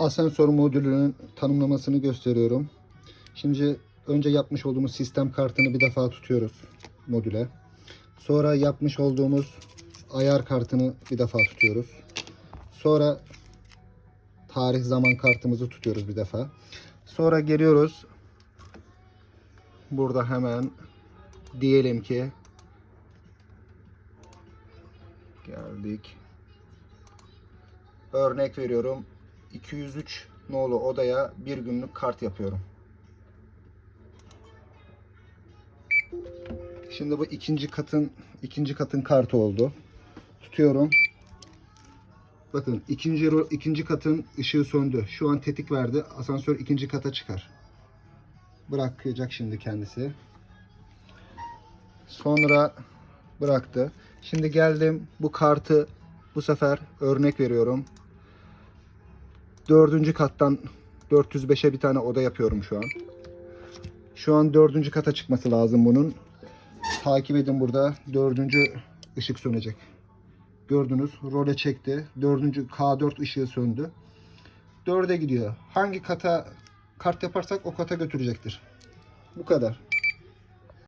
asansör modülünün tanımlamasını gösteriyorum. Şimdi önce yapmış olduğumuz sistem kartını bir defa tutuyoruz modüle. Sonra yapmış olduğumuz ayar kartını bir defa tutuyoruz. Sonra tarih zaman kartımızı tutuyoruz bir defa. Sonra geliyoruz. Burada hemen diyelim ki geldik. Örnek veriyorum. 203 nolu odaya bir günlük kart yapıyorum. Şimdi bu ikinci katın ikinci katın kartı oldu. Tutuyorum. Bakın ikinci ikinci katın ışığı söndü. Şu an tetik verdi. Asansör ikinci kata çıkar. Bırakacak şimdi kendisi. Sonra bıraktı. Şimdi geldim bu kartı bu sefer örnek veriyorum. Dördüncü kattan 405'e bir tane oda yapıyorum şu an. Şu an dördüncü kata çıkması lazım bunun. Takip edin burada. Dördüncü ışık sönecek. Gördünüz. Role çekti. Dördüncü K4 ışığı söndü. Dörde gidiyor. Hangi kata kart yaparsak o kata götürecektir. Bu kadar.